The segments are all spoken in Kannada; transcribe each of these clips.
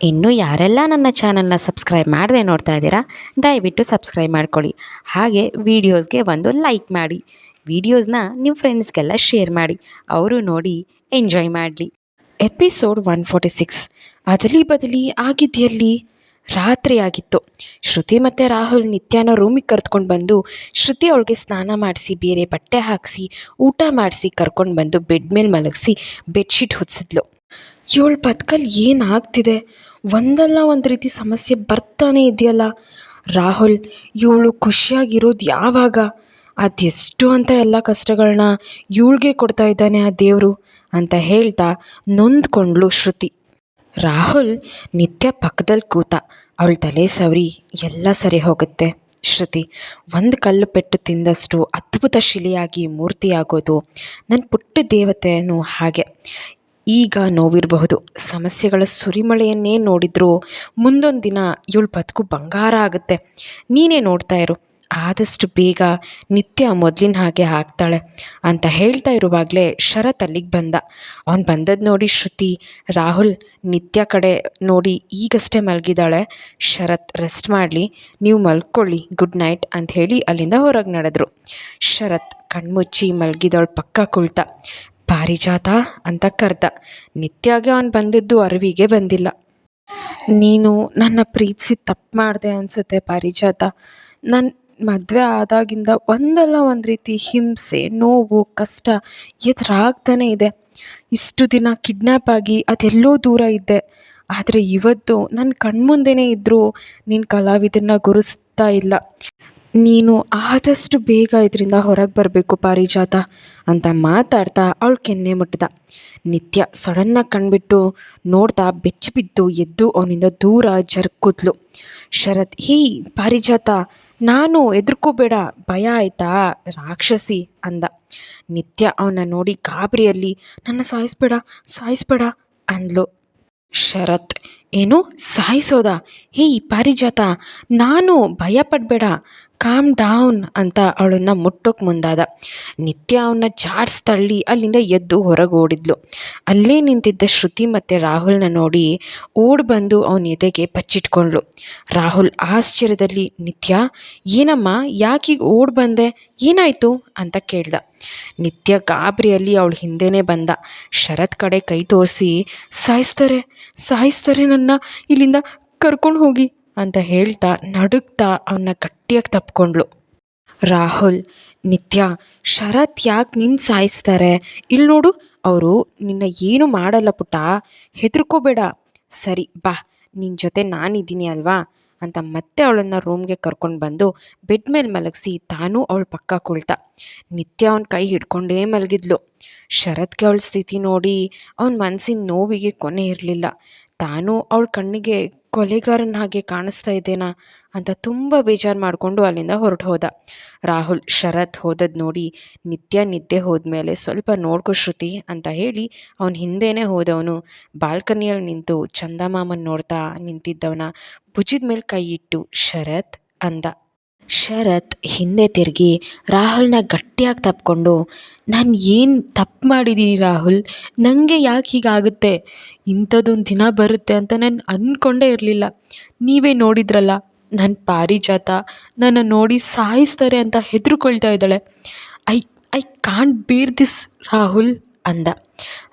ಇನ್ನೂ ಯಾರೆಲ್ಲ ನನ್ನ ಚಾನಲ್ನ ಸಬ್ಸ್ಕ್ರೈಬ್ ಮಾಡದೆ ನೋಡ್ತಾ ಇದ್ದೀರಾ, ದಯವಿಟ್ಟು ಸಬ್ಸ್ಕ್ರೈಬ್ ಮಾಡ್ಕೊಳ್ಳಿ. ಹಾಗೆ ವೀಡಿಯೋಸ್ಗೆ ಒಂದು ಲೈಕ್ ಮಾಡಿ. ವೀಡಿಯೋಸ್ನ ನಿಮ್ಮ ಫ್ರೆಂಡ್ಸ್ಗೆಲ್ಲ ಶೇರ್ ಮಾಡಿ. ಅವರು ನೋಡಿ, ಎಂಜಾಯ್ ಮಾಡಲಿ. Episode one forty six. ಅದಲಿ ಬದಲಿ ಆಗಿದೆಯಲ್ಲಿ? ರಾತ್ರಿ ಆಗಿತ್ತು. ಶ್ರುತಿ ಮತ್ತು ರಾಹುಲ್ ನಿತ್ಯನ ರೂಮಿಗೆ ಕರ್ತ್ಕೊಂಡು ಬಂದು ಶ್ರುತಿ ಅವಳಿಗೆ ಸ್ನಾನ ಮಾಡಿಸಿ, ಬೇರೆ ಬಟ್ಟೆ ಹಾಕಿಸಿ, ಊಟ ಮಾಡಿಸಿ ಕರ್ಕೊಂಡು ಬಂದು ಬೆಡ್ ಮೇಲೆ ಮಲಗಿಸಿ, ಬೆಡ್ಶೀಟ್ ಹೊದಿಸಿದ್ಲು ಇವಳ ಬದುಕಲ್ಲಿ ಏನಾಗ್ತಿದೆ? ಒಂದಲ್ಲ ಒಂದು ರೀತಿ ಸಮಸ್ಯೆ ಬರ್ತಾನೆ ಇದೆಯಲ್ಲ. ರಾಹುಲ್, ಇವಳು ಖುಷಿಯಾಗಿರೋದು ಯಾವಾಗ? ಅದೆಷ್ಟು ಅಂತ ಎಲ್ಲ ಕಷ್ಟಗಳನ್ನ ಇವಳಿಗೆ ಕೊಡ್ತಾ ಇದ್ದಾನೆ ಆ ದೇವರು ಅಂತ ಹೇಳ್ತಾ ನೊಂದ್ಕೊಂಡ್ಳು ಶ್ರುತಿ. ರಾಹುಲ್ ನಿತ್ಯ ಪಕ್ಕದಲ್ಲಿ ಕೂತ ಅವಳ ತಲೆ ಸವರಿ ಎಲ್ಲ ಸರಿ ಹೋಗುತ್ತೆ. ಶ್ರುತಿ, ಒಂದು ಕಲ್ಲು ಪೆಟ್ಟು ತಿಂದಷ್ಟು ಅದ್ಭುತ ಶಿಲೆಯಾಗಿ ಮೂರ್ತಿಯಾಗೋದು ನನ್ನ ಪುಟ್ಟ ದೇವತೆಯೂ ಹಾಗೆ. ಈಗ ನೋವಿರಬಹುದು. ಸಮಸ್ಯೆಗಳ ಸುರಿಮಳೆಯನ್ನೇ ನೋಡಿದ್ರು ಮುಂದೊಂದು ದಿನ ಇವಳು ಬದುಕು ಬಂಗಾರ ಆಗುತ್ತೆ. ನೀನೇ ನೋಡ್ತಾ ಇರು. ಆದಷ್ಟು ಬೇಗ ನಿತ್ಯ ಮೊದಲಿನ ಹಾಗೆ ಆಗ್ತಾಳೆ ಅಂತ ಹೇಳ್ತಾ ಇರುವಾಗಲೇ ಶರತ್ ಅಲ್ಲಿಗೆ ಬಂದ. ಅವನು ಬಂದದ್ದು ನೋಡಿ ಶ್ರುತಿ, ರಾಹುಲ್ ನಿತ್ಯ ಕಡೆ ನೋಡಿ ಈಗಷ್ಟೇ ಮಲಗಿದ್ದಾಳೆ ಶರತ್, ರೆಸ್ಟ್ ಮಾಡಲಿ, ನೀವು ಮಲ್ಕೊಳ್ಳಿ ಗುಡ್ ನೈಟ್ ಅಂತ ಹೇಳಿ ಅಲ್ಲಿಂದ ಹೊರಗೆ ನಡೆದ್ರು. ಶರತ್ ಕಣ್ಮುಚ್ಚಿ ಮಲಗಿದವಳು ಪಕ್ಕ ಕುಳ್ತ. ಪಾರಿಜಾತ ಅಂತ ಕರೆದ. ನಿತ್ಯಾಗೆ ಅವನು ಬಂದಿದ್ದು ಅರಿವಿಗೆ ಬಂದಿಲ್ಲ. ನೀನು ನನ್ನ ಪ್ರೀತಿಸಿ ತಪ್ಪು ಮಾಡಿದೆ ಅನಿಸುತ್ತೆ ಪಾರಿಜಾತ. ನನ್ನ ಮದುವೆ ಆದಾಗಿಂದ ಒಂದಲ್ಲ ಒಂದು ರೀತಿ ಹಿಂಸೆ, ನೋವು, ಕಷ್ಟ ಎದುರಾಗ್ತಾನೆ ಇದೆ. ಇಷ್ಟು ದಿನ ಕಿಡ್ನ್ಯಾಪ್ ಆಗಿ ಅದೆಲ್ಲೋ ದೂರ ಇದ್ದೆ. ಆದರೆ ಇವತ್ತು ನನ್ನ ಕಣ್ಮುಂದೆನೇ ಇದ್ದರೂ ನೀನು ಕಲಾವಿದನ್ನ ಗುರುಸ್ತಾ ಇಲ್ಲ. ನೀನು ಆದಷ್ಟು ಬೇಗ ಇದರಿಂದ ಹೊರಗೆ ಬರಬೇಕು ಪಾರಿಜಾತ ಅಂತ ಮಾತಾಡ್ತಾ ಅವಳು ಕೆನ್ನೆ ಮುಟ್ಟಿದ. ನಿತ್ಯ ಸಡನ್ನಾಗಿ ಕಣ್ಬಿಟ್ಟು ನೋಡ್ತಾ ಬೆಚ್ಚಿ ಬಿದ್ದು ಎದ್ದು ಅವನಿಂದ ದೂರ ಜರ್ಕುದ್ಲು. ಶರತ್, ಹೀ ಪಾರಿಜಾತ, ನಾನು ಎದುರ್ಕೋಬೇಡ ಭಯ ಆಯ್ತಾ, ರಾಕ್ಷಸಿ ಅಂದ. ನಿತ್ಯ ಅವನ ನೋಡಿ ಗಾಬರಿಯಲ್ಲಿ, ನನ್ನ ಸಾಯಿಸ್ಬೇಡ ಸಾಯಿಸ್ಬೇಡ ಅಂದ್ಲು. ಶರತ್, ಏನು ಸಾಯಿಸೋದ? ಹೇಯ್ ಪಾರಿಜಾತ, ನಾನು ಭಯ ಪಡಬೇಡ ಕಾಮ್ ಡೌನ್ ಅಂತ ಅವಳನ್ನು ಮುಟ್ಟೋಕೆ ಮುಂದಾದ. ನಿತ್ಯ ಅವನ್ನ ಜಾಡ್ಸ್ ತಳ್ಳಿ ಅಲ್ಲಿಂದ ಎದ್ದು ಹೊರಗೆ ಓಡಿದ್ಲು ಅಲ್ಲೇ ನಿಂತಿದ್ದ ಶ್ರುತಿ ಮತ್ತು ರಾಹುಲ್ನ ನೋಡಿ ಓಡ್ ಬಂದು ಅವನ ಎದೆಗೆ ಬಚ್ಚಿಟ್ಕೊಂಡ್ಳು ರಾಹುಲ್ ಆಶ್ಚರ್ಯದಲ್ಲಿ, ನಿತ್ಯ, ಏನಮ್ಮ, ಯಾಕೀಗ ಓಡಿ ಬಂದೆ? ಏನಾಯಿತು? ಅಂತ ಕೇಳ್ದ. ನಿತ್ಯ ಗಾಬರಿಯಲ್ಲಿ ಅವಳ ಹಿಂದೆನೇ ಬಂದ. ಶರತ್ ಕಡೆ ಕೈ ತೋರಿಸಿ, ಸಾಯಿಸ್ತಾರೆ ಸಾಯಿಸ್ತಾರೆ ನನ್ನ, ಇಲ್ಲಿಂದ ಕರ್ಕೊಂಡು ಹೋಗಿ. ಅಂತ ಹೇಳ್ತಾ ನಡುಗ್ತಾ ಅವನ್ನ ಗಟ್ಟಿಯಾಗಿ ತಪ್ಕೊಂಡ್ಳು. ರಾಹುಲ್, ನಿತ್ಯ, ಶರತ್ ಯಾಕೆ ನಿನ್ನ ಸಾಯಿಸ್ತಾರೆ? ಇಲ್ಲಿ ನೋಡು, ಅವರು ನಿನ್ನ ಏನು ಮಾಡಲ್ಲ ಪುಟ್ಟ. ಹೆದರ್ಕೋಬೇಡ. ಸರಿ, ಬಾ ನಿನ್ನ ಜೊತೆ ನಾನಿದ್ದೀನಿ ಅಲ್ವಾ? ಅಂತ ಮತ್ತೆ ಅವಳನ್ನು ರೂಮ್ಗೆ ಕರ್ಕೊಂಡು ಬಂದು ಬೆಡ್ ಮೇಲೆ ಮಲಗಿಸಿ ತಾನೂ ಅವಳ ಪಕ್ಕ ಕುಳ್ತ ನಿತ್ಯ ಅವನ ಕೈ ಹಿಡ್ಕೊಂಡೇ ಮಲಗಿದ್ಲು. ಶರತ್ಗೆ ಅವಳ ಸ್ಥಿತಿ ನೋಡಿ ಅವನ ಮನಸ್ಸಿನ ನೋವಿಗೆ ಕೊನೆ ಇರಲಿಲ್ಲ. ತಾನು ಅವಳ ಕಣ್ಣಿಗೆ ಕೊಲೆಗಾರನ ಹಾಗೆ ಕಾಣಿಸ್ತಾ ಇದ್ದೇನಾ ಅಂತ ತುಂಬ ಬೇಜಾರು ಮಾಡಿಕೊಂಡು ಅಲ್ಲಿಂದ ಹೊರಟು ಹೋದ. ರಾಹುಲ್ ಶರತ್ ಹೋದದ್ ನೋಡಿ ನಿತ್ಯ ನಿದ್ದೆ ಹೋದ್ಮೇಲೆ ಸ್ವಲ್ಪ ನೋಡ್ಕೊ ಶ್ರುತಿ ಅಂತ ಹೇಳಿ ಅವನ ಹಿಂದೆನೇ ಹೋದವನು. ಬಾಲ್ಕನಿಯಲ್ಲಿ ನಿಂತು ಚಂದಮಾಮನ್ ನೋಡ್ತಾ ನಿಂತಿದ್ದವನ. ಭುಜದ ಮೇಲೆ ಕೈ ಇಟ್ಟು, ಶರತ್ ಅಂದ. ಶರತ್ ಹಿಂದೆ ತಿರುಗಿ ರಾಹುಲ್ನ ಗಟ್ಟಿಯಾಗಿ ತಪ್ಕೊಂಡು, ನಾನು ಏನು ತಪ್ಪು ಮಾಡಿದ್ದೀನಿ ರಾಹುಲ್? ನನಗೆ ಯಾಕೆ ಹೀಗಾಗುತ್ತೆ? ಇಂಥದ್ದೊಂದು ದಿನ ಬರುತ್ತೆ ಅಂತ ನಾನು ಅಂದ್ಕೊಂಡೇ ಇರಲಿಲ್ಲ. ನೀವೇ ನೋಡಿದ್ರಲ್ಲ ನನ್ನ ಪಾರಿಜಾತ ನನ್ನ ನೋಡಿ ಸಾಯಿಸ್ತಾರೆ ಅಂತ ಹೆದರ್ಕೊಳ್ತಾ ಇದ್ದಾಳೆ. I I can't bear this Rahul, ಅಂದ.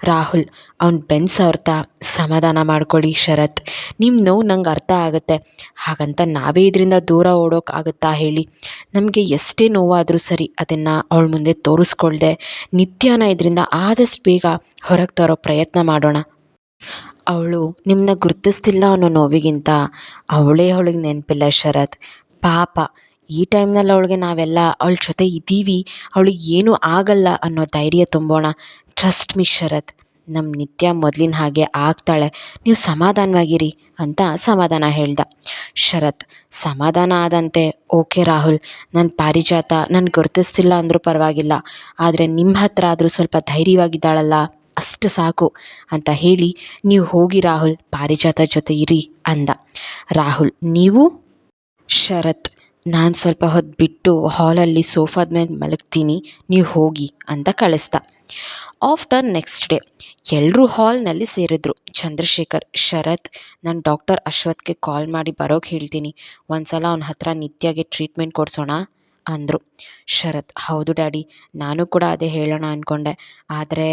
ರಾಹುಲ್, ಅವ್ನ ಬೆನ್ನು ಸವರ್ತಾ ಸಮಾಧಾನ ಮಾಡ್ಕೊಳ್ಳಿ ಶರತ್. ನಿಮ್ಮ ನೋವು ನಂಗೆ ಅರ್ಥ ಆಗುತ್ತೆ. ಹಾಗಂತ ನಾವೇ ಇದರಿಂದ ದೂರ ಓಡೋಕ್ಕಾಗುತ್ತಾ ಹೇಳಿ. ನಮಗೆ ಎಷ್ಟೇ ನೋವಾದರೂ ಸರಿ ಅದನ್ನು ಅವಳ ಮುಂದೆ ತೋರಿಸ್ಕೊಳ್ದೆ ನಿತ್ಯಾನ ಇದರಿಂದ ಆದಷ್ಟು ಬೇಗ ಹೊರಗೆ ತರೋ ಪ್ರಯತ್ನ ಮಾಡೋಣ. ಅವಳು ನಿಮ್ಮನ್ನ ಗುರುತಿಸ್ತಿಲ್ಲ ಅನ್ನೋ ನೋವಿಗಿಂತ ಅವಳೇ ಅವಳಿಗೆ ನೆನಪಿಲ್ಲ ಶರತ್. ಪಾಪ ಈ ಟೈಮ್ನಲ್ಲಿ ಅವಳಿಗೆ ನಾವೆಲ್ಲ ಅವಳ ಜೊತೆ ಇದ್ದೀವಿ. ಅವಳಿಗೆ ಏನೂ ಆಗಲ್ಲ ಅನ್ನೋ ಧೈರ್ಯ ತುಂಬೋಣ. Trust me Sharath. ನಮ್ಮ ನಿತ್ಯ ಮೊದಲಿನ ಹಾಗೆ ಆಗ್ತಾಳೆ. ನೀವು ಸಮಾಧಾನವಾಗಿರಿ ಅಂತ ಸಮಾಧಾನ ಹೇಳ್ದ. ಶರತ್, ಸಮಾಧಾನ ಆದಂತೆ, ಓಕೆ ರಾಹುಲ್. ನನ್ನ ಪಾರಿಜಾತ ನನ್ನ ಗುರುತಿಸ್ತಿಲ್ಲ ಅಂದರೂ ಪರವಾಗಿಲ್ಲ. ಆದರೆ ನಿಮ್ಮ ಹತ್ರ ಆದರೂ ಸ್ವಲ್ಪ ಧೈರ್ಯವಾಗಿದ್ದಾಳಲ್ಲ, ಅಷ್ಟು ಸಾಕು ಅಂತ ಹೇಳಿ, ನೀವು ಹೋಗಿ ರಾಹುಲ್ ಪಾರಿಜಾತ ಜೊತೆ ಇರಿ ಅಂದ. ರಾಹುಲ್, ನೀವು? ಶರತ್ ನಾನು ಸ್ವಲ್ಪ ಹೊತ್ತು ಬಿಟ್ಟು ಹಾಲಲ್ಲಿ ಸೋಫಾದ ಮೇಲೆ ಮಲಗ್ತೀನಿ, ನೀವು ಹೋಗಿ ಅಂತ ಕಳಿಸ್ದ. ಆಫ್ಟರ್ ನೆಕ್ಸ್ಟ್ ಡೇ ಎಲ್ಲರೂ ಹಾಲ್ನಲ್ಲಿ ಸೇರಿದ್ರು. ಚಂದ್ರಶೇಖರ್, ಶರತ್, ನಾನು ಡಾಕ್ಟರ್ ಅಶ್ವಥ್ಗೆ ಕಾಲ್ ಮಾಡಿ ಬರೋಕೆ ಹೇಳ್ತೀನಿ. ಒಂದು ಸಲ ಅವನ ಹತ್ರ ನಿತ್ಯಗೆ ಟ್ರೀಟ್ಮೆಂಟ್ ಕೊಡಿಸೋಣ ಅಂದರು. ಶರತ್, ಹೌದು ಡ್ಯಾಡಿ, ನಾನು ಕೂಡ ಅದೇ ಹೇಳೋಣ ಅಂದ್ಕೊಂಡೆ ಆದರೆ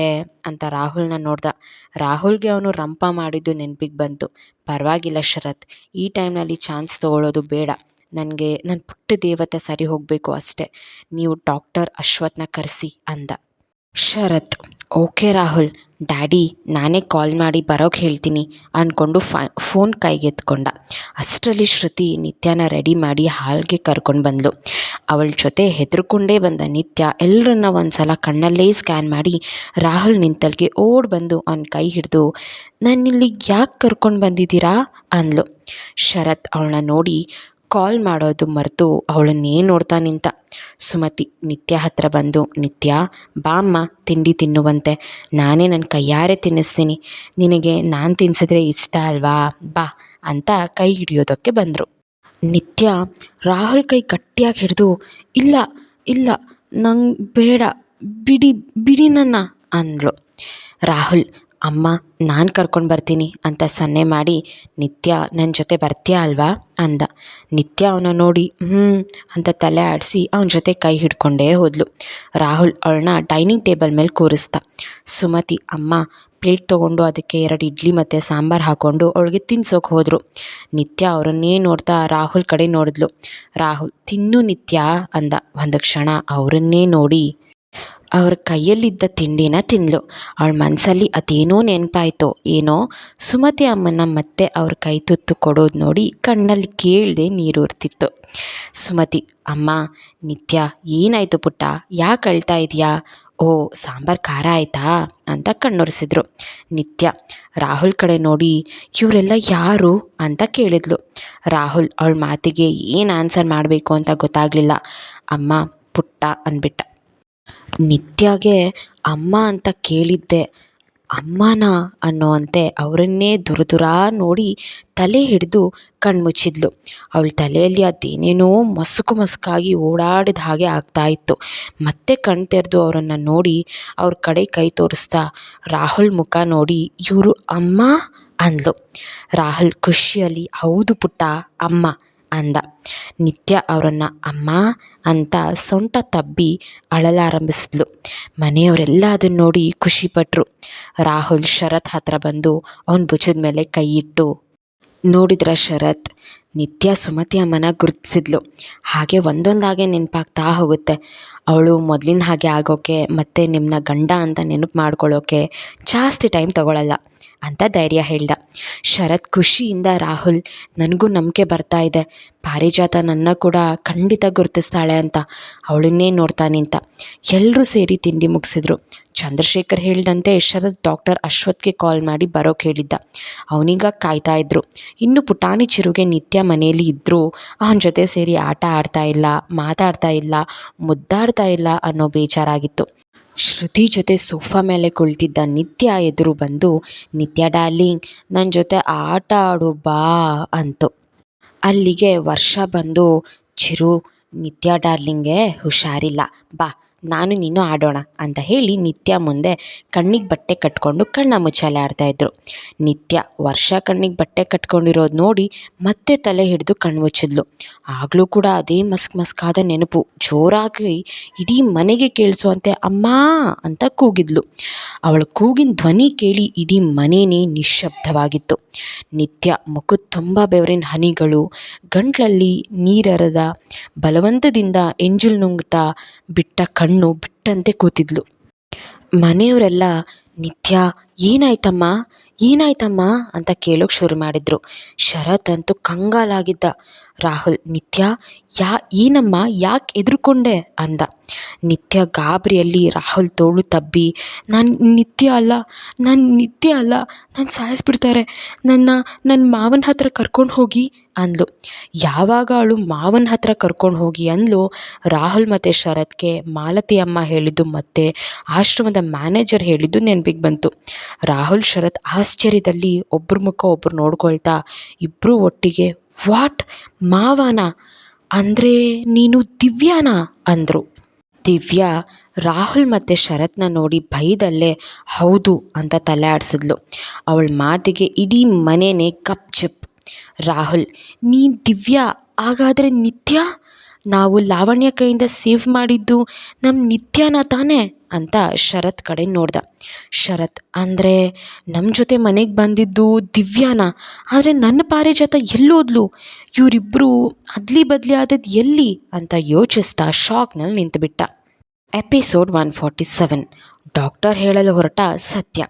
ಅಂತ ರಾಹುಲ್ನ ನೋಡ್ದ. ರಾಹುಲ್ಗೆ ಅವನು ರಂಪ ಮಾಡಿದ್ದು ನೆನಪಿಗೆ ಬಂತು. ಪರವಾಗಿಲ್ಲ ಶರತ್, ಈ ಟೈಮ್ನಲ್ಲಿ ಚಾನ್ಸ್ ತೊಗೊಳ್ಳೋದು ಬೇಡ. ನನಗೆ ನನ್ನ ಪುಟ್ಟ ದೇವತೆ ಸರಿ ಹೋಗಬೇಕು ಅಷ್ಟೇ. ನೀವು ಡಾಕ್ಟರ್ ಅಶ್ವಥ್ನ ಕರೆಸಿ ಅಂದ. ಶರತ್, ಓಕೆ ರಾಹುಲ್, ಡ್ಯಾಡಿ, ನಾನೇ ಕಾಲ್ ಮಾಡಿ ಬರೋಕ್ಕೆ ಹೇಳ್ತೀನಿ ಅಂದ್ಕೊಂಡು ಫೋನ್ ಕೈಗೆತ್ಕೊಂಡ. ಅಷ್ಟರಲ್ಲಿ ಶ್ರುತಿ ನಿತ್ಯನ ರೆಡಿ ಮಾಡಿ ಹಾಲ್ಗೆ ಕರ್ಕೊಂಡು ಬಂದಳು ಅವಳ ಜೊತೆ ಹೆದರ್ಕೊಂಡೇ ಬಂದ ನಿತ್ಯ ಎಲ್ಲರನ್ನ ಒಂದು ಸಲ ಕಣ್ಣಲ್ಲೇ ಸ್ಕ್ಯಾನ್ ಮಾಡಿ ರಾಹುಲ್ ನಿಂತಲ್ಗೆ ಓಡ್ ಬಂದು ಅವನ ಕೈ ಹಿಡಿದು ನಾನಿಲ್ಲಿಗೆ ಯಾಕೆ ಕರ್ಕೊಂಡು ಬಂದಿದ್ದೀರಾ? ಅಂದ್ಲು. ಶರತ್ ಅವಳನ್ನ ನೋಡಿ ಕಾಲ್ ಮಾಡೋದು ಮರೆತು ಅವಳನ್ನೇ ನೋಡ್ತಾ ನಿಂತ ಸುಮತಿ, ನಿತ್ಯ ಹತ್ರ ಬಂದು, ನಿತ್ಯ ಬಾಮ್ಮ ತಿಂಡಿ ತಿನ್ನುವಂತೆ. ನಾನೇ ನನ್ನ ಕೈಯಾರೆ ತಿನ್ನಿಸ್ತೀನಿ. ನಿನಗೆ ನಾನು ತಿನ್ಸಿದ್ರೆ ಇಷ್ಟ ಅಲ್ವಾ? ಬಾ ಅಂತ ಕೈ ಹಿಡಿಯೋದಕ್ಕೆ ಬಂದರು. ನಿತ್ಯ ರಾಹುಲ್ ಕೈ ಗಟ್ಟಿಯಾಗಿ ಹಿಡಿದು, ಇಲ್ಲ ಇಲ್ಲ, ನಂಗೆ ಬೇಡ, ಬಿಡಿ ಬಿಡಿ ನನ್ನ ಅಂದಳು ರಾಹುಲ್ ಅಮ್ಮ, ನಾನು ಕರ್ಕೊಂಡು ಬರ್ತೀನಿ ಅಂತ ಸನ್ನೆ ಮಾಡಿ, ನಿತ್ಯ ನನ್ನ ಜೊತೆ ಬರ್ತೀಯಾ ಅಲ್ವಾ? ಅಂದ. ನಿತ್ಯ ಅವನ ನೋಡಿ ಹ್ಞೂ ಅಂತ ತಲೆ ಆಡಿಸಿ ಅವನ ಜೊತೆ ಕೈ ಹಿಡ್ಕೊಂಡೇ ಹೋದ್ಲು. ರಾಹುಲ್ ಅವಳನ್ನ ಡೈನಿಂಗ್ ಟೇಬಲ್ ಮೇಲೆ ಕೂರಿಸ್ದ. ಸುಮತಿ, ಅಮ್ಮ, ಪ್ಲೇಟ್ ತೊಗೊಂಡು ಅದಕ್ಕೆ ಎರಡು ಇಡ್ಲಿ ಮತ್ತು ಸಾಂಬಾರು ಹಾಕ್ಕೊಂಡು ಅವಳಿಗೆ ತಿನ್ಸೋಕೆ ಹೋದರು. ನಿತ್ಯ ಅವರನ್ನೇ ನೋಡ್ತಾ ರಾಹುಲ್ ಕಡೆ ನೋಡಿದ್ಲು. ರಾಹುಲ್, ತಿನ್ನು ನಿತ್ಯ, ಅಂದ. ಒಂದು ಕ್ಷಣ ಅವರನ್ನೇ ನೋಡಿ ಅವ್ರ ಕೈಯಲ್ಲಿದ್ದ ತಿಂಡಿನ ತಿಂದಳು ಅವಳ ಮನಸ್ಸಲ್ಲಿ ಅದೇನೋ ನೆನಪಾಯ್ತು. ಏನೋ ಸುಮತಿ ಅಮ್ಮನ ಮತ್ತೆ ಅವ್ರ ಕೈ ತುತ್ತು ಕೊಡೋದು ನೋಡಿ ಕಣ್ಣಲ್ಲಿ ಕೇಳದೆ ನೀರೂರ್ತಿತ್ತು. ಸುಮತಿ, ಅಮ್ಮ, ನಿತ್ಯ, ಏನಾಯಿತು ಪುಟ್ಟ? ಯಾಕೆ ಅಳ್ತಾ ಇದೆಯಾ? ಓ, ಸಾಂಬಾರು ಖಾರ ಆಯಿತಾ? ಅಂತ ಕಣ್ಣೊರೆಸಿದ್ರು. ನಿತ್ಯ, ರಾಹುಲ್ ಕಡೆ ನೋಡಿ ಇವರೆಲ್ಲ ಯಾರು? ಅಂತ ಕೇಳಿದ್ಲು. ರಾಹುಲ್, ಅವಳ ಮಾತಿಗೆ ಏನು ಆನ್ಸರ್ ಮಾಡಬೇಕು ಅಂತ ಗೊತ್ತಾಗಲಿಲ್ಲ. ಅಮ್ಮ, ಪುಟ್ಟ, ಅಂದ್ಬಿಟ್ಟ. ನಿತ್ಯಗೆ ಅಮ್ಮ ಅಂತ ಕೇಳಿದ್ದೆ. ಅಮ್ಮನಾ ಅನ್ನೋವಂತೆ ಅವರನ್ನೇ ದುರದುರ ನೋಡಿ ತಲೆ ಹಿಡಿದು ಕಣ್ಮುಚ್ಚಿದ್ಲು. ಅವಳ ತಲೆಯಲ್ಲಿ ಅದೇನೇನೋ ಮಸುಕು ಮಸುಕಾಗಿ ಓಡಾಡಿದ ಹಾಗೆ ಆಗ್ತಾ ಇತ್ತು. ಮತ್ತೆ ಕಣ್ ತೆರೆದು ಅವರನ್ನು ನೋಡಿ ಅವ್ರ ಕಡೆ ಕೈ ತೋರಿಸ್ತಾ ರಾಹುಲ್ ಮುಖ ನೋಡಿ ಇವರು ಅಮ್ಮ ಅಂದ್ಲು. ರಾಹುಲ್ ಖುಷಿಯಲ್ಲಿ, ಹೌದು ಪುಟ್ಟ, ಅಮ್ಮ. ಅಂದ. ನಿತ್ಯ ಅವರನ್ನು, ಅಮ್ಮ ಅಂತ ಸೊಂಟ ತಬ್ಬಿ ಅಳಲಾರಂಭಿಸಿದ್ಲು. ಮನೆಯವರೆಲ್ಲ ಅದನ್ನು ನೋಡಿ ಖುಷಿಪಟ್ಟರು ರಾಹುಲ್ ಶರತ್ ಹತ್ರ ಬಂದು ಅವನ ಭುಜದ ಮೇಲೆ ಕೈ ಇಟ್ಟು, ನೋಡಿದ್ರ ಶರತ್, ನಿತ್ಯ ಸುಮತಿ ಅಮ್ಮನ ಗುರುತಿಸಿದ್ಲು. ಹಾಗೆ ಒಂದೊಂದಾಗೆ ನೆನಪಾಗ್ತಾ ಹೋಗುತ್ತೆ. ಅವಳು ಮೊದಲಿನ ಹಾಗೆ ಆಗೋಕೆ ಮತ್ತು ನಿಮ್ಮನ್ನ ಗಂಡ ಅಂತ ನೆನಪು ಮಾಡ್ಕೊಳ್ಳೋಕೆ ಜಾಸ್ತಿ ಟೈಮ್ ತಗೊಳ್ಳಲ್ಲ ಅಂತ ಧೈರ್ಯ ಹೇಳ್ದ. ಶರತ್ ಖುಷಿಯಿಂದ, ರಾಹುಲ್, ನನಗೂ ನಂಬಿಕೆ ಬರ್ತಾ ಇದೆ. ಪಾರಿಜಾತ ನನ್ನ ಕೂಡ ಖಂಡಿತ ಗುರುತಿಸ್ತಾಳೆ ಅಂತ. ಅವಳನ್ನೇ ನೋಡ್ತಾ ನಿಂತ. ಎಲ್ಲರೂ ಸೇರಿ ತಿಂಡಿ ಮುಗಿಸಿದ್ರು. ಚಂದ್ರಶೇಖರ್ ಹೇಳಿದಂತೆ ಶರತ್ ಡಾಕ್ಟರ್ ಅಶ್ವತ್ಗೆ ಕಾಲ್ ಮಾಡಿ ಬರೋಕೆ ಹೇಳಿದ್ದ. ಅವನೀಗ ಕಾಯ್ತಾ ಇದ್ರು. ಇನ್ನು ಪುಟಾಣಿ ಚಿರುಗೆ ನಿತ್ಯ ಮನೆಯಲ್ಲಿ ಇದ್ದರೂ ಅವನ ಜೊತೆ ಸೇರಿ ಆಟ ಆಡ್ತಾ ಇಲ್ಲ, ಮಾತಾಡ್ತಾ ಇಲ್ಲ, ಮುದ್ದಾಡ್ತಾ ಇಲ್ಲ ಅನ್ನೋ ಬೇಜಾರಾಗಿತ್ತು. ಶ್ರುತಿ ಜೊತೆ ಸೋಫಾ ಮೇಲೆ ಕುಳಿತಿದ್ದ ನಿತ್ಯ ಎದುರು ಬಂದು, ನಿತ್ಯ ಡಾರ್ಲಿಂಗ್ ನನ್ನ ಜೊತೆ ಆಟ ಆಡು ಬಾ ಅಂತು. ಅಲ್ಲಿಗೆ ವರ್ಷ ಬಂದು, ಚಿರು, ನಿತ್ಯ ಡಾರ್ಲಿಂಗೆ ಹುಷಾರಿಲ್ಲ, ಬಾ ನಾನು ನೀನು ಆಡೋಣ ಅಂತ ಹೇಳಿ ನಿತ್ಯ ಮುಂದೆ ಕಣ್ಣಿಗೆ ಬಟ್ಟೆ ಕಟ್ಕೊಂಡು ಕಣ್ಣ ಮುಚ್ಚಾಲೆ ಆಡ್ತಾಯಿದ್ರು ನಿತ್ಯ ವರ್ಷ ಕಣ್ಣಿಗೆ ಬಟ್ಟೆ ಕಟ್ಕೊಂಡಿರೋದು ನೋಡಿ ಮತ್ತೆ ತಲೆ ಹಿಡಿದು ಕಣ್ಣು ಮುಚ್ಚಿದ್ಲು. ಆಗಲೂ ಕೂಡ ಅದೇ ಮಸ್ಕ್ ಮಸ್ಕಾದ ನೆನಪು. ಜೋರಾಗಿ ಇಡೀ ಮನೆಗೆ ಕೇಳಿಸುವಂತೆ ಅಮ್ಮ ಅಂತ ಕೂಗಿದ್ಲು. ಅವಳ ಕೂಗಿನ ಧ್ವನಿ ಕೇಳಿ ಇಡೀ ಮನೆಯೇ ನಿಶ್ಶಬ್ದವಾಗಿತ್ತು. ನಿತ್ಯ ಮುಖದ ತುಂಬ ಬೆವರಿನ ಹನಿಗಳು, ಗಂಟ್ಲಲ್ಲಿ ನೀರರದ ಬಲವಂತದಿಂದ ಎಂಜಿಲ್ ನುಂಗ್ತಾ ಬಿಟ್ಟ ಕಣ್ಣು ಬಿಟ್ಟಂತೆ ಕೂತಿದ್ಲು. ಮನೆಯವರೆಲ್ಲ ನಿತ್ಯ ಏನಾಯ್ತಮ್ಮ? ಏನಾಯ್ತಮ್ಮ? ಅಂತ ಕೇಳೋಕೆ ಶುರು ಮಾಡಿದ್ರು. ಶರತ್ ಅಂತೂ ಕಂಗಾಲಾಗಿದ್ದ. ರಾಹುಲ್, ನಿತ್ಯ, ಯಾ, ಏನಮ್ಮ, ಯಾಕೆ ಎದುರುಕೊಂಡೆ? ಅಂದ. ನಿತ್ಯ ಗಾಬರಿಯಲ್ಲಿ ರಾಹುಲ್ ತೋಳು ತಬ್ಬಿ, ನಾನು ನಿತ್ಯ ಅಲ್ಲ, ನಾನು ನಿತ್ಯ ಅಲ್ಲ, ನಾನು ಸಾಯಿಸ್ಬಿಡ್ತಾರೆ, ನನ್ನ ನನ್ನ ಮಾವನ ಹತ್ರ ಕರ್ಕೊಂಡು ಹೋಗಿ, ಅಂದ್ಲು. ಯಾವಾಗ ಅವಳು ಮಾವನ ಹತ್ರ ಕರ್ಕೊಂಡು ಹೋಗಿ ಅಂದ್ಲು, ರಾಹುಲ್ ಮತ್ತು ಶರತ್ಗೆ ಮಾಲತಿ ಅಮ್ಮ ಹೇಳಿದ್ದು ಮತ್ತು ಆಶ್ರಮದ ಮ್ಯಾನೇಜರ್ ಹೇಳಿದ್ದು ನೆನಪಿಗೆ ಬಂತು. ರಾಹುಲ್, ಶರತ್ ಆಶ್ಚರ್ಯದಲ್ಲಿ ಒಬ್ರ ಮುಖ ಒಬ್ರು ನೋಡ್ಕೊಳ್ತಾ ಇಬ್ಬರೂ ಒಟ್ಟಿಗೆ ವಾಟ್ ಮಾವನ? ಅಂದರೆ ನೀನು ದಿವ್ಯಾನಾ? ಅಂದರು. ದಿವ್ಯಾ ರಾಹುಲ್ ಮತ್ತು ಶರತ್ನ ನೋಡಿ ಭಯದಲ್ಲೇ, ಹೌದು ಅಂತ ತಲೆ ಆಡಿಸಿದ್ಲು. ಅವಳ ಮಾತಿಗೆ ಇಡೀ ಕಪ್ ಚಿಪ್. ರಾಹುಲ್, ನೀನು ದಿವ್ಯಾ? ಹಾಗಾದರೆ ನಿತ್ಯ? ನಾವು ಲಾವಣ್ಯ ಕೈಯಿಂದ ಸೇವ್ ಮಾಡಿದ್ದು ನಮ್ಮ ನಿತ್ಯನ ತಾನೇ? ಅಂತ ಶರತ್ ಕಡೆ ನೋಡ್ದ. ಶರತ್, ಅಂದರೆ ನಮ್ಮ ಜೊತೆ ಮನೆಗೆ ಬಂದಿದ್ದು ದಿವ್ಯಾನ. ಆದರೆ ನನ್ನ ಪಾರಿಜಾತ ಎಲ್ಲೋದ್ಲು. ಇವರಿಬ್ಬರು ಅದ್ಲಿ ಬದಲಿ ಆದದ್ದು ಎಲ್ಲಿ? ಅಂತ ಯೋಚಿಸ್ತಾ ಶಾಕ್ನಲ್ಲಿ ನಿಂತುಬಿಟ್ಟ. Episode one forty seven. Doctor ಹೇಳಲು ಹೊರಟ ಸತ್ಯ.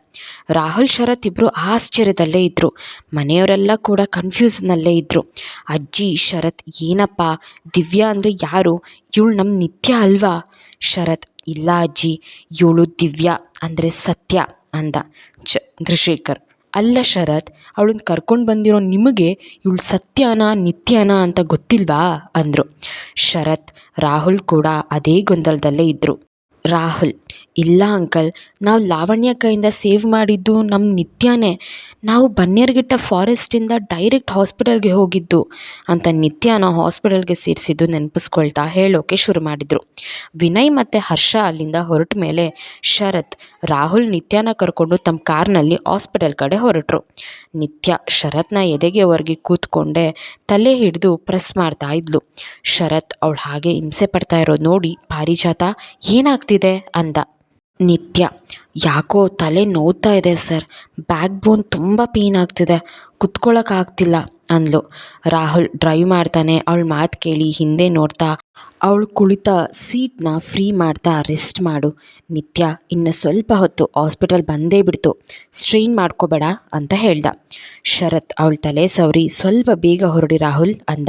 ರಾಹುಲ್ ಶರತ್ ಇಬ್ಬರು ಆಶ್ಚರ್ಯದಲ್ಲೇ ಇದ್ದರು ಮನೆಯವರೆಲ್ಲ ಕೂಡ ಕನ್ಫ್ಯೂಸ್ನಲ್ಲೇ ಇದ್ದರು ಅಜ್ಜಿ, ಶರತ್ ಏನಪ್ಪ? ದಿವ್ಯಾ ಅಂದರೆ ಯಾರು? ಇವಳು ನಮ್ಮ ನಿತ್ಯ ಅಲ್ವಾ? ಶರತ್ ಇಲ್ಲ ಅಜ್ಜಿ ಇವಳು ದಿವ್ಯಾ ಅಂದರೆ ಸತ್ಯ ಅಂದ ಚಂದ್ರಶೇಖರ್ ಅಲ್ಲ ಶರತ್ ಅವಳನ್ನ ಕರ್ಕೊಂಡು ಬಂದಿರೋ ನಿಮಗೆ ಇವಳು ಸತ್ಯನಾ, ನಿತ್ಯನಾ ಅಂತ ಗೊತ್ತಿಲ್ವಾ ಅಂದರು. ಶರತ್, ರಾಹುಲ್ ಕೂಡ ಅದೇ ಗೊಂದಲದಲ್ಲೇ ಇದ್ದರು ರಾಹುಲ್ ಇಲ್ಲ ಅಂಕಲ್, ನಾವು ಲಾವಣ್ಯ ಕೈಯಿಂದ ಸೇವ್ ಮಾಡಿದ್ದು ನಮ್ಮ ನಿತ್ಯನೇ. ನಾವು ಬನ್ನೇರ್ಗಿಟ್ಟ ಫಾರೆಸ್ಟಿಂದ ಡೈರೆಕ್ಟ್ ಹಾಸ್ಪಿಟಲ್ಗೆ ಹೋಗಿದ್ದು. ಅಂತ ನಿತ್ಯನ ಹಾಸ್ಪಿಟಲ್ಗೆ ಸೇರಿಸಿದ್ದು ನೆನಪಿಸ್ಕೊಳ್ತಾ ಹೇಳೋಕೆ ಶುರು ಮಾಡಿದರು. ವಿನಯ್ ಮತ್ತು ಹರ್ಷ ಅಲ್ಲಿಂದ ಹೊರಟ ಮೇಲೆ ಶರತ್, ರಾಹುಲ್, ನಿತ್ಯನ ಕರ್ಕೊಂಡು ತಮ್ಮ ಕಾರ್ನಲ್ಲಿ ಹಾಸ್ಪಿಟಲ್ ಕಡೆ ಹೊರಟರು. ನಿತ್ಯ ಶರತ್ನ ಎದೆಗೆ ಹೊರಗೆ ಕೂತ್ಕೊಂಡೆ ತಲೆ ಹಿಡಿದು ಪ್ರೆಸ್ ಮಾಡ್ತಾ ಇದ್ಲು. ಶರತ್ ಅವಳು ಹಾಗೆ ಹಿಂಸೆ ಪಡ್ತಾ ಇರೋದು ನೋಡಿ ಪಾರಿಜಾತ ಏನಾಗ್ತಿದೆ ಅಂದ. ನಿತ್ಯ. ಯಾಕೋ ತಲೆ ನೋವ್ತಾ ಇದೆ ಸರ್. ಬ್ಯಾಕ್ ಬೋನ್ ತುಂಬ ಪೇನ್ ಆಗ್ತಿದೆ. ಕುತ್ಕೊಳ್ಳೋಕ್ಕಾಗ್ತಿಲ್ಲ ಅಂದ್ಲು. ರಾಹುಲ್ ಡ್ರೈವ್ ಮಾಡ್ತಾನೆ. ಅವಳ ಮಾತು ಕೇಳಿ ಹಿಂದೆ ನೋಡ್ತಾ ಅವಳು ಕುಳಿತ ಸೀಟ್ನ ಫ್ರೀ ಮಾಡ್ತಾ ರೆಸ್ಟ್ ಮಾಡು. ನಿತ್ಯ, ಇನ್ನು ಸ್ವಲ್ಪ ಹೊತ್ತು ಹಾಸ್ಪಿಟಲ್ ಬಂದೇ ಬಿಡ್ತು. ಸ್ಟ್ರೈನ್ ಮಾಡ್ಕೋಬೇಡ ಅಂತ ಹೇಳ್ದ. ಶರತ್ ಅವಳ ತಲೆ ಸವರಿ, ಸ್ವಲ್ಪ ಬೇಗ ಹೊರಡಿ ರಾಹುಲ್ ಅಂದ.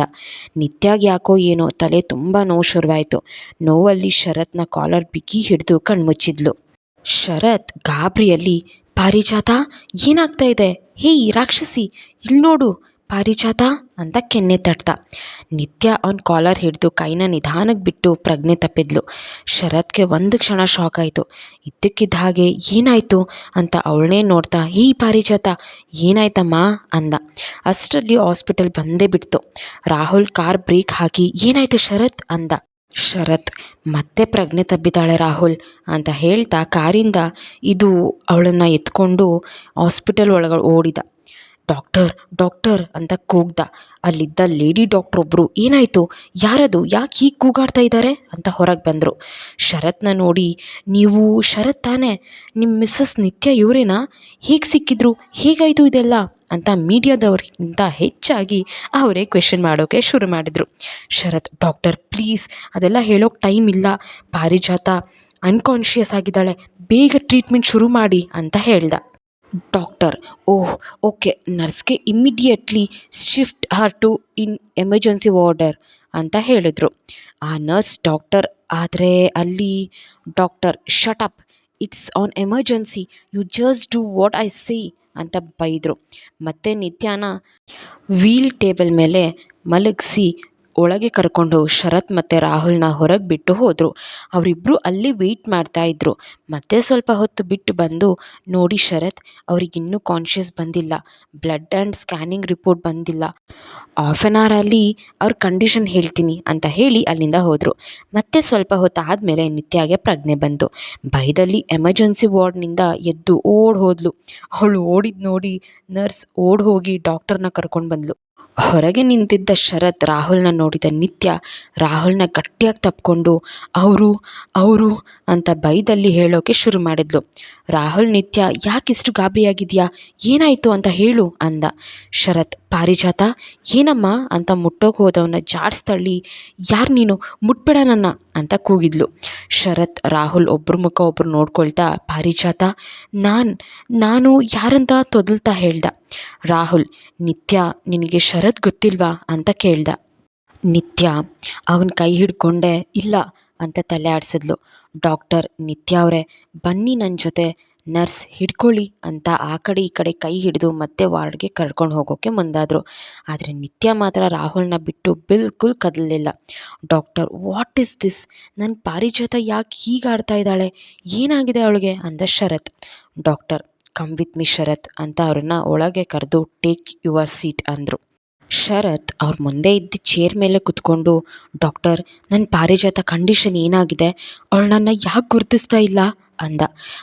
ನಿತ್ಯಾಗ ಯಾಕೋ ಏನೋ ತಲೆ ತುಂಬ ನೋವು ಶುರುವಾಯಿತು. ನೋವಲ್ಲಿ ಶರತ್ನ ಕಾಲರ್ ಬಿಗಿ ಹಿಡಿದು ಕಣ್ಮುಚ್ಚಿದ್ಲು. ಶರತ್ ಗಾಬರಿಯಲ್ಲಿ, ಪಾರಿಜಾತ, ಏನಾಗ್ತಾ ಇದೆ? ಹೇಯ್ ರಾಕ್ಷಸಿ ಇಲ್ಲಿ ನೋಡು ಪಾರಿಜಾತ ಅಂತ ಕೆನ್ನೆ ತಟ್ದ. ನಿತ್ಯ ಅವನ ಕಾಲರ್ ಹಿಡಿದು ಕೈನ ನಿಧಾನಕ್ಕೆ ಬಿಟ್ಟು ಪ್ರಜ್ಞೆ ತಪ್ಪಿದ್ಲು. ಶರತ್ಗೆ ಒಂದು ಕ್ಷಣ ಶಾಕ್ ಆಯಿತು. ಇದ್ದಕ್ಕಿದ್ದ ಹಾಗೆ, ಏನಾಯಿತು ಅಂತ ಅವಳನ್ನೇ ನೋಡ್ತಾ, ಈ ಪಾರಿಜಾತ, ಏನಾಯ್ತಮ್ಮ? ಅಂದ. ಅಷ್ಟರಲ್ಲಿ ಹಾಸ್ಪಿಟಲ್ ಬಂದೇ ಬಿಡ್ತು. ರಾಹುಲ್ ಕಾರ್ ಬ್ರೇಕ್ ಹಾಕಿ, ಏನಾಯಿತು ಶರತ್? ಅಂದ. ಶರತ್, ಮತ್ತೆ ಪ್ರಜ್ಞೆ ತಬ್ಬಿದ್ದಾಳೆ ರಾಹುಲ್, ಅಂತ ಹೇಳ್ತಾ ಕಾರಿಂದ ಇದು ಅವಳನ್ನು ಎತ್ಕೊಂಡು ಹಾಸ್ಪಿಟಲ್ ಒಳಗೆ ಓಡಿದ. ಡಾಕ್ಟರ್ ಡಾಕ್ಟರ್ ಅಂತ ಕೂಗ್ದ. ಅಲ್ಲಿದ್ದ ಲೇಡಿ ಡಾಕ್ಟ್ರ್ ಒಬ್ಬರು ಏನಾಯಿತು? ಯಾರದು? ಯಾಕೆ ಹೀಗೆ ಕೂಗಾಡ್ತಾ ಇದ್ದಾರೆ ಅಂತ ಹೊರಗೆ ಬಂದರು. ಶರತ್ನ ನೋಡಿ, ನೀವು ಶರತ್ ತಾನೇ? ನಿಮ್ಮ ಮಿಸ್ಸಸ್ ನಿತ್ಯ ಇವರೇನಾ? ಹೇಗೆ ಸಿಕ್ಕಿದ್ರು? ಹೇಗಾಯಿತು ಇದೆಲ್ಲ? ಅಂತ ಮೀಡಿಯಾದವ್ರಿಗಿಂತ ಹೆಚ್ಚಾಗಿ ಅವರೇ ಕ್ವೆಶನ್ ಮಾಡೋಕ್ಕೆ ಶುರು ಮಾಡಿದರು. ಶರತ್, ಡಾಕ್ಟರ್, ಪ್ಲೀಸ್, ಅದೆಲ್ಲ ಹೇಳೋಕೆ ಟೈಮ್ ಇಲ್ಲ. ಪಾರಿಜಾತ, ಅನ್ಕಾನ್ಷಿಯಸ್ ಆಗಿದ್ದಾಳೆ. ಬೇಗ ಟ್ರೀಟ್ಮೆಂಟ್ ಶುರು ಮಾಡಿ ಅಂತ ಹೇಳ್ದ. Doctor. Oh, okay. ನರ್ಸ್ಗೆ immediately shift her to in emergency ward ಅಂತ ಹೇಳಿದ್ರು. ಆ ನರ್ಸ್ ಡಾಕ್ಟರ್, ಆದರೆ ಅಲ್ಲಿ doctor shut up it's an emergency you just do what I see ಅಂತ ಬೈದರು. ಮತ್ತೆ ನಿತ್ಯಾನ ವೀಲ್ ಟೇಬಲ್ ಮೇಲೆ ಮಲಗಿಸಿ ಒಳಗೆ ಕರ್ಕೊಂಡು ಶರತ್ ಮತ್ತು ರಾಹುಲ್ನ ಹೊರಗೆ ಬಿಟ್ಟು ಹೋದರು. ಅವರಿಬ್ಬರು ಅಲ್ಲಿ ವೆಯ್ಟ್ ಇದ್ದರು ಮತ್ತೆ ಸ್ವಲ್ಪ ಹೊತ್ತು ಬಿಟ್ಟು ಬಂದು, ನೋಡಿ ಶರತ್ ಅವ್ರಿಗಿನ್ನೂ ಕಾನ್ಷಿಯಸ್ ಬಂದಿಲ್ಲ. ಬ್ಲಡ್ ಆ್ಯಂಡ್ ಸ್ಕ್ಯಾನಿಂಗ್ ರಿಪೋರ್ಟ್ ಬಂದಿಲ್ಲ. ಆಫ್ ಆನ್ ಅವರಲ್ಲಿ ಅವ್ರ ಕಂಡೀಷನ್ ಹೇಳ್ತೀನಿ ಅಂತ ಹೇಳಿ ಅಲ್ಲಿಂದ ಹೋದರು. ಮತ್ತೆ ಸ್ವಲ್ಪ ಹೊತ್ತು ಆದಮೇಲೆ ನಿತ್ಯಾಗೆ ಪ್ರಜ್ಞೆ ಬಂತು. ಭಯದಲ್ಲಿ ಎಮರ್ಜೆನ್ಸಿ ವಾರ್ಡ್ನಿಂದ ಎದ್ದು ಓಡ್ ಹೋದ್ಲು. ಅವಳು ಓಡಿದ್ ನೋಡಿ ನರ್ಸ್ ಓಡ್ ಹೋಗಿ ಡಾಕ್ಟರ್ನ ಕರ್ಕೊಂಡು ಬಂದ್ಲು. ಹೊರಗೆ ನಿಂತಿದ್ದ ಶರತ್ ರಾಹುಲ್ನ ನೋಡಿದ ನಿತ್ಯ ರಾಹುಲ್ನ ಗಟ್ಟಿಯಾಗಿ ತಪ್ಕೊಂಡು, ಅವರು ಅವರು ಅಂತ ಬೈದಲ್ಲಿ ಹೇಳೋಕೆ ಶುರು ಮಾಡಿದ್ಲು. ರಾಹುಲ್, ನಿತ್ಯ ಯಾಕಿಷ್ಟು ಗಾಬರಿಯಾಗಿದೆಯಾ? ಏನಾಯಿತು ಅಂತ ಹೇಳು ಅಂದ. ಶರತ್ ಪಾರಿಜಾತ, ಏನಮ್ಮ ಅಂತ ಮುಟ್ಟೋಕೆ ಹೋದವನ್ನ ಜಾಡ್ಸ್ತಳ್ಳಿ, ಯಾರು ನೀನು? ಮುಟ್ಬೇಡ ನನ್ನ ಅಂತ ಕೂಗಿದ್ಲು. ಶರತ್, ರಾಹುಲ್ ಒಬ್ಬರು ಮುಖ ಒಬ್ಬರು ನೋಡ್ಕೊಳ್ತಾ, ಪಾರಿಜಾತ, ನಾನು ನಾನು ಯಾರಂತ ತೊದಲ್ತಾ ಹೇಳ್ದ? ರಾಹುಲ್, ನಿತ್ಯ, ನಿನಗೆ ಶರತ್ ಗೊತ್ತಿಲ್ವಾ? ಅಂತ ಕೇಳ್ದ. ನಿತ್ಯ, ಅವನ ಕೈ ಹಿಡ್ಕೊಂಡೆ ಇಲ್ಲ ಅಂತ ತಲೆ ಆಡಿಸಿದ್ಲು. ಡಾಕ್ಟರ್ ನಿತ್ಯ ಅವರೇ, ಬನ್ನಿ ನನ್ನ ಜೊತೆ ನರ್ಸ್, ಹಿಡ್ಕೊಳ್ಳಿ ಅಂತ ಆ ಕಡೆ ಈ ಕಡೆ ಕೈ ಹಿಡಿದು ಮತ್ತೆ ವಾರ್ಡ್ಗೆ ಕರ್ಕೊಂಡು ಹೋಗೋಕ್ಕೆ ಮುಂದಾದರು. ಆದರೆ ನಿತ್ಯ ಮಾತ್ರ ರಾಹುಲ್ನ ಬಿಟ್ಟು ಬಿಲ್ಕುಲ್ ಕದಲಿಲ್ಲ. Doctor, what is this? ನನ್ನ ಪಾರಿಜಾತ ಯಾಕೆ ಹೀಗಾಡ್ತಾ ಇದ್ದಾಳೆ? ಏನಾಗಿದೆ ಅವಳಿಗೆ? ಅಂದ Sharath. Doctor, come with me Sharath ಅಂತ ಅವ್ರನ್ನ ಒಳಗೆ ಕರೆದು, ಟೇಕ್ ಯುವರ್ ಸೀಟ್ ಅಂದರು. ಶರತ್ ಅವ್ರ ಮುಂದೆ ಇದ್ದ ಚೇರ್ ಮೇಲೆ ಕುತ್ಕೊಂಡು ಡಾಕ್ಟರ್ ನನ್ನ ಪಾರಿಜಾತ ಕಂಡೀಷನ್ ಏನಾಗಿದೆ? ಅವಳು ನನ್ನ ಯಾಕೆ ಗುರುತಿಸ್ತಾ ಇಲ್ಲ? ಅಂದ.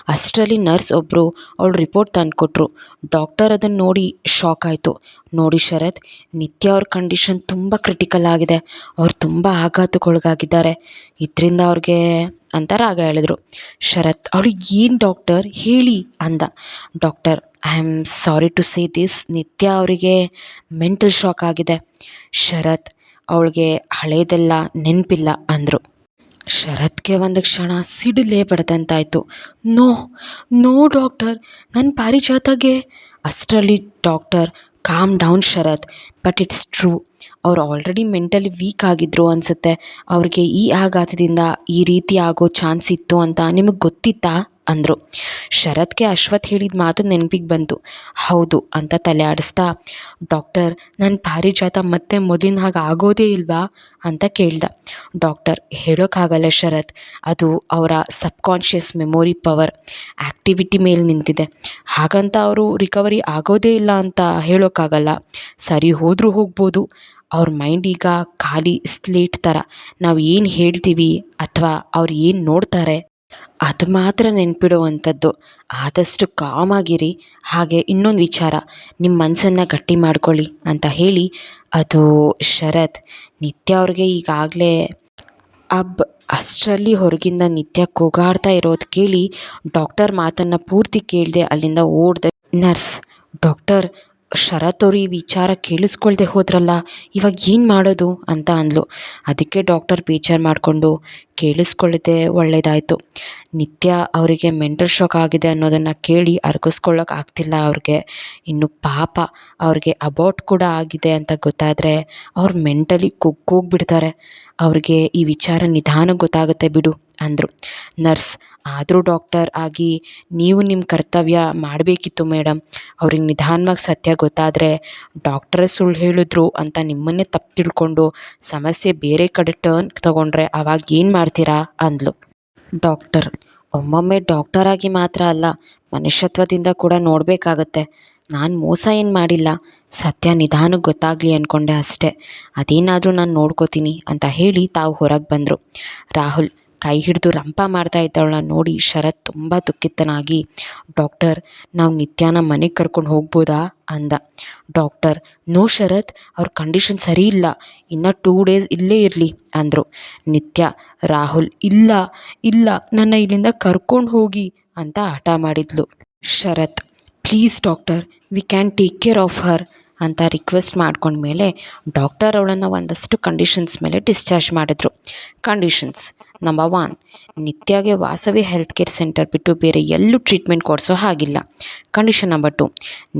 ಅಷ್ಟರಲ್ಲಿ ನರ್ಸ್ ಒಬ್ಬರು ಅವಳು ರಿಪೋರ್ಟ್ ತಂದುಕೊಟ್ರು. ಡಾಕ್ಟರ್ ಅದನ್ನು ನೋಡಿ ಶಾಕ್ ಆಯಿತು. ನೋಡಿ ಶರತ್, ನಿತ್ಯ ಅವ್ರ ಕಂಡೀಷನ್ ತುಂಬ ಕ್ರಿಟಿಕಲ್ ಆಗಿದೆ. ಅವ್ರು ತುಂಬ ಆಘಾತಕ್ಕೊಳಗಾಗಿದ್ದಾರೆ. ಇದರಿಂದ ಅವ್ರಿಗೆ ಅಂತ ರಾಗ ಹೇಳಿದ್ರು. ಶರತ್, ಅವಳಿಗೆ ಏನು ಡಾಕ್ಟರ್ ಹೇಳಿ ಅಂದ. Doctor I am sorry to say this Nithya ಅವರಿಗೆ ಮೆಂಟಲ್ ಶಾಕ್ ಆಗಿದೆ. ಶರತ್ ಅವಳಿಗೆ ಹಳೇದೆಲ್ಲ ನೆನಪಿಲ್ಲ ಅಂದರು. ಶರತ್ಗೆ ಒಂದು ಕ್ಷಣ ಸಿಡಿಲೇ ಬಡ್ದಂತಾಯಿತು. No no doctor. ನನ್ನ ಪಾರಿಜಾತಗೆ. ಅಷ್ಟರಲ್ಲಿ doctor calm down Sharath. But it's true ಅವ್ರು ಆಲ್ರೆಡಿ ಮೆಂಟಲಿ ವೀಕ್ ಆಗಿದ್ರು ಅನಿಸುತ್ತೆ. ಅವ್ರಿಗೆ ಈ ಆಘಾತದಿಂದ ಈ ರೀತಿ ಆಗೋ ಚಾನ್ಸ್ ಇತ್ತು ಅಂತ ನಿಮಗೆ ಗೊತ್ತಿತ್ತಾ? ಅಂದರು. ಶರತ್ಗೆ ಅಶ್ವಥ್ ಹೇಳಿದ ಮಾತು ನೆನಪಿಗೆ ಬಂತು. ಹೌದು ಅಂತ ತಲೆ ಆಡಿಸ್ತಾ, ಡಾಕ್ಟರ್ ನನ್ನ ಪಾರಿಜಾತ ಮತ್ತೆ ಮೊದಲಿನ ಹಾಗೆ ಆಗೋದೇ ಇಲ್ವಾ? ಅಂತ ಕೇಳ್ದ. ಡಾಕ್ಟರ್ ಹೇಳೋಕ್ಕಾಗಲ್ಲ ಶರತ್, ಅದು ಅವರ ಸಬ್ಕಾನ್ಷಿಯಸ್ ಮೆಮೊರಿ ಪವರ್ ಆ್ಯಕ್ಟಿವಿಟಿ ಮೇಲೆ ನಿಂತಿದೆ. ಹಾಗಂತ ಅವರು ರಿಕವರಿ ಆಗೋದೇ ಇಲ್ಲ ಅಂತ ಹೇಳೋಕ್ಕಾಗಲ್ಲ ಸರಿ ಹೋದರೂ ಹೋಗ್ಬೋದು. ಅವ್ರ ಮೈಂಡ್ ಈಗ ಖಾಲಿ ಸ್ಲೇಟ್ ಥರ ನಾವು ಏನು ಹೇಳ್ತೀವಿ ಅಥವಾ ಅವ್ರು ಏನು ನೋಡ್ತಾರೆ? ಅದು ಮಾತ್ರ ನೆನಪಿಡುವಂಥದ್ದು. ಆದಷ್ಟು ಕಾಮಾಗಿರಿ. ಹಾಗೆ ಇನ್ನೊಂದು ವಿಚಾರ ನಿಮ್ಮ ಮನಸ್ಸನ್ನು ಗಟ್ಟಿ ಮಾಡ್ಕೊಳ್ಳಿ ಅಂತ ಹೇಳಿ, ಅದು ಶರತ್, ನಿತ್ಯ ಅವ್ರಿಗೆ ಈಗಾಗಲೇ ಅಬ್ ಅಷ್ಟರಲ್ಲಿ ಹೊರಗಿಂದ ನಿತ್ಯ ಕೂಗಾಡ್ತಾ ಇರೋದು ಕೇಳಿ, ಡಾಕ್ಟರ್ ಮಾತನ್ನು ಪೂರ್ತಿ ಕೇಳದೆ ಅಲ್ಲಿಂದ ಓಡಿದೆ. ನರ್ಸ್, ಡಾಕ್ಟರ್ ಶರತ್ ವಿಚಾರ ಕೇಳಿಸ್ಕೊಳ್ದೆ ಹೋದ್ರಲ್ಲ, ಇವಾಗ ಏನು ಮಾಡೋದು ಅಂತ ಅಂದ್ಲು. ಅದಕ್ಕೆ ಡಾಕ್ಟರ್ ಬೇಜಾರು ಮಾಡಿಕೊಂಡು ಕೇಳಿಸ್ಕೊಳ್ಳದೆ ಒಳ್ಳೆಯದಾಯಿತು ನಿತ್ಯ ಅವರಿಗೆ ಮೆಂಟಲ್ ಶಾಕ್ ಆಗಿದೆ ಅನ್ನೋದನ್ನು ಕೇಳಿ ಅರಗಿಸ್ಕೊಳ್ಳೋಕೆ ಆಗ್ತಿಲ್ಲ ಅವ್ರಿಗೆ. ಇನ್ನು ಪಾಪ ಅವ್ರಿಗೆ ಅಬೌಟ್ ಕೂಡ ಆಗಿದೆ ಅಂತ ಗೊತ್ತಾದರೆ ಅವ್ರು ಮೆಂಟಲಿ ಕುಗ್ಗೋಗ್ಬಿಡ್ತಾರೆ. ಅವ್ರಿಗೆ ಈ ವಿಚಾರ ನಿಧಾನ ಗೊತ್ತಾಗುತ್ತೆ ಬಿಡು ಅಂದರು. ನರ್ಸ್, ಆದರೂ ಡಾಕ್ಟರ್ ಆಗಿ ನೀವು ನಿಮ್ಮ ಕರ್ತವ್ಯ ಮಾಡಬೇಕಿತ್ತು ಮೇಡಮ್ ಅವ್ರಿಗೆ ನಿಧಾನವಾಗಿ ಸತ್ಯ ಗೊತ್ತಾದರೆ ಡಾಕ್ಟರ್ ಸುಳ್ಳು ಹೇಳಿದ್ರು ಅಂತ ನಿಮ್ಮನ್ನೇ ತಪ್ಪು ತಿಳ್ಕೊಂಡು ಸಮಸ್ಯೆ ಬೇರೆ ಕಡೆ ಟರ್ನ್ ತಗೊಂಡ್ರೆ ಅವಾಗ ಏನು ಮಾಡ್ತೀರಾ ಅಂದ್ಲು. ಡಾಕ್ಟರ್, ಒಮ್ಮೊಮ್ಮೆ ಡಾಕ್ಟರ್ ಆಗಿ ಮಾತ್ರ ಅಲ್ಲ, ಮನುಷ್ಯತ್ವದಿಂದ ಕೂಡ ನೋಡಬೇಕಾಗತ್ತೆ. ನಾನು ಮೋಸ ಏನು ಮಾಡಿಲ್ಲ. ಸತ್ಯ ನಿಧಾನಕ್ಕೆ ಗೊತ್ತಾಗಲಿ ಅಂದ್ಕೊಂಡೆ ಅಷ್ಟೇ. ಅದೇನಾದರೂ ನಾನು ನೋಡ್ಕೋತೀನಿ ಅಂತ ಹೇಳಿ ತಾವು ಹೊರಗೆ ಬಂದರು. ರಾಹುಲ್ ಕೈ ಹಿಡಿದು ರಂಪ ಮಾಡ್ತಾ ಇದ್ದವಳನ್ನ ನೋಡಿ ಶರತ್ ತುಂಬ ದುಃಖಿತನಾಗಿ, ಡಾಕ್ಟರ್, ನಾವು ನಿತ್ಯಾನ ಮನೆಗೆ ಕರ್ಕೊಂಡು ಹೋಗ್ಬೋದಾ? ಅಂದ. ಡಾಕ್ಟರ್, ನೋ ಶರತ್, ಅವ್ರ ಕಂಡೀಷನ್ ಸರಿ ಇಲ್ಲ. ಇನ್ನು ಟೂ ಡೇಸ್ ಇಲ್ಲೇ ಇರಲಿ, ಅಂದರು. ನಿತ್ಯ, ರಾಹುಲ್, ಇಲ್ಲ ಇಲ್ಲ, ನನ್ನ ಇಲ್ಲಿಂದ ಕರ್ಕೊಂಡು ಹೋಗಿ, ಅಂತ ಹಠ ಮಾಡಿದ್ಲು Sharath. Please doctor, we can take care of her ಅಂತ ರಿಕ್ವೆಸ್ಟ್ ಮಾಡ್ಕೊಂಡ್ಮೇಲೆ ಡಾಕ್ಟರ್ ಅವಳನ್ನು ಒಂದಷ್ಟು ಕಂಡೀಷನ್ಸ್ ಮೇಲೆ ಡಿಸ್ಚಾರ್ಜ್ ಮಾಡಿದ್ರು. ಕಂಡೀಷನ್ಸ್ ನಂಬರ್ ಒನ್ ನಿತ್ಯಾಗೆ ವಾಸವಿ ಹೆಲ್ತ್ ಕೇರ್ ಸೆಂಟರ್ ಬಿಟ್ಟು ಬೇರೆ ಎಲ್ಲೂ ಟ್ರೀಟ್ಮೆಂಟ್ ಕೊಡಿಸೋ ಹಾಗಿಲ್ಲ. ಕಂಡೀಷನ್ ನಂಬರ್ ಟು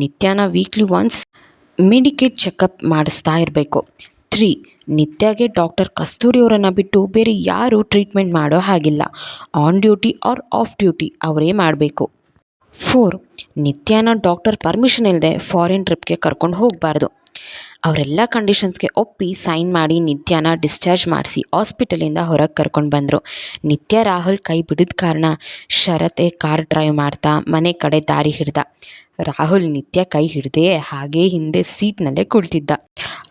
ನಿತ್ಯಾನ ವೀಕ್ಲಿ ಒನ್ಸ್ ಮೆಡಿಕೇಟ್ ಚೆಕಪ್ ಮಾಡಿಸ್ತಾ ಇರಬೇಕು. ತ್ರೀ ನಿತ್ಯಾಗೆ ಡಾಕ್ಟರ್ ಕಸ್ತೂರಿಯವರನ್ನು ಬಿಟ್ಟು ಬೇರೆ ಯಾರೂ ಟ್ರೀಟ್ಮೆಂಟ್ ಮಾಡೋ ಹಾಗಿಲ್ಲ. On duty or off duty ಅವರೇ ಮಾಡಬೇಕು. ಫೋರ್ ನಿತ್ಯಾನ ಡಾಕ್ಟರ್ ಪರ್ಮಿಷನ್ ಇಲ್ಲದೆ ಫಾರಿನ್ ಟ್ರಿಪ್ಗೆ ಕರ್ಕೊಂಡು ಹೋಗಬಾರ್ದು. ಅವರೆಲ್ಲ ಕಂಡೀಷನ್ಸ್ಗೆ ಒಪ್ಪಿ ಸೈನ್ ಮಾಡಿ ನಿತ್ಯನ ಡಿಸ್ಚಾರ್ಜ್ ಮಾಡಿಸಿ ಹಾಸ್ಪಿಟಲಿಂದ ಹೊರಗೆ ಕರ್ಕೊಂಡು ಬಂದರು. ನಿತ್ಯ ರಾಹುಲ್ ಕೈ ಬಿಡಿದ ಕಾರಣ ಶರತೆ ಕಾರ್ ಡ್ರೈವ್ ಮಾಡ್ತಾ ಮನೆ ಕಡೆ ದಾರಿ ಹಿಡ್ದ. ರಾಹುಲ್ ನಿತ್ಯ ಕೈ ಹಿಡ್ದೇ ಹಾಗೇ ಹಿಂದೆ ಸೀಟ್ನಲ್ಲೇ ಕುಳಿತಿದ್ದ.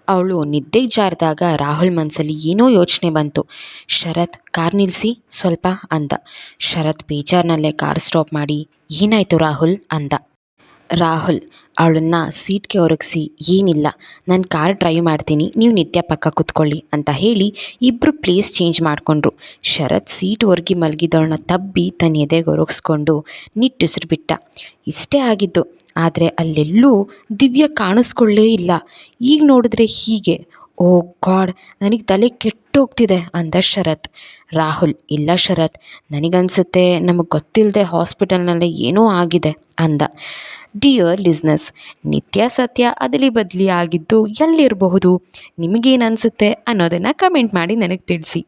ಅವಳು ನಿದ್ದೆ ಜಾರಿದಾಗ ರಾಹುಲ್ ಮನಸ್ಸಲ್ಲಿ ಏನೋ ಯೋಚನೆ ಬಂತು. ಶರತ್, ಕಾರ್ ನಿಲ್ಲಿಸಿ ಸ್ವಲ್ಪ, ಅಂದ. ಶರತ್ ಬೇಜಾರ್ನಲ್ಲೇ ಕಾರ್ ಸ್ಟಾಪ್ ಮಾಡಿ, ಏನಾಯಿತು ರಾಹುಲ್? ಅಂದ. ರಾಹುಲ್ ಅವಳನ್ನು ಸೀಟ್ಗೆ ಒರಗಿಸಿ, ಏನಿಲ್ಲ, ನಾನು ಕಾರ್ ಡ್ರೈವ್ ಮಾಡ್ತೀನಿ, ನೀವು ನಿತ್ಯ ಪಕ್ಕ ಕೂತ್ಕೊಳ್ಳಿ ಅಂತ ಹೇಳಿ ಇಬ್ಬರು ಪ್ಲೇಸ್ ಚೇಂಜ್ ಮಾಡಿಕೊಂಡ್ರು. ಶರತ್ ಸೀಟ್ ಒರಗಿ ಮಲಗಿದವಳನ್ನ ತಬ್ಬಿ ತನ್ನ ಎದೆಗೆ ಒರಗಿಸ್ಕೊಂಡು ನಿಟ್ಟುಸಿರು ಬಿಟ್ಟ ಇಷ್ಟೇ ಆಗಿದ್ದು, ಆದರೆ ಅಲ್ಲೆಲ್ಲೂ ದಿವ್ಯ ಕಾಣಿಸ್ಕೊಳ್ಳೇ ಇಲ್ಲ. ಈಗ ನೋಡಿದ್ರೆ ಹೀಗೆ ಓ ಗಾಡ್, ನನಗೆ ತಲೆ ಕೆಟ್ಟೋಗ್ತಿದೆ ಅಂದ ಶರತ್. ರಾಹುಲ್, ಇಲ್ಲ ಶರತ್, ನನಗನ್ಸುತ್ತೆ, ನಮಗೆ ಗೊತ್ತಿಲ್ಲದೆ ಹಾಸ್ಪಿಟಲ್ನಲ್ಲಿ ಏನೋ ಆಗಿದೆ ಅಂದ. ಡಿಯರ್ ಲಿಸ್ನೆಸ್ ನಿತ್ಯ ಸತ್ಯ ಅದಲಿ ಬದಲಿ ಆಗಿದ್ದು ಎಲ್ಲಿರಬಹುದು? ನಿಮಗೇನು ಅನಿಸುತ್ತೆ ಅನ್ನೋದನ್ನು ಕಮೆಂಟ್ ಮಾಡಿ ನನಗೆ ತಿಳಿಸಿ.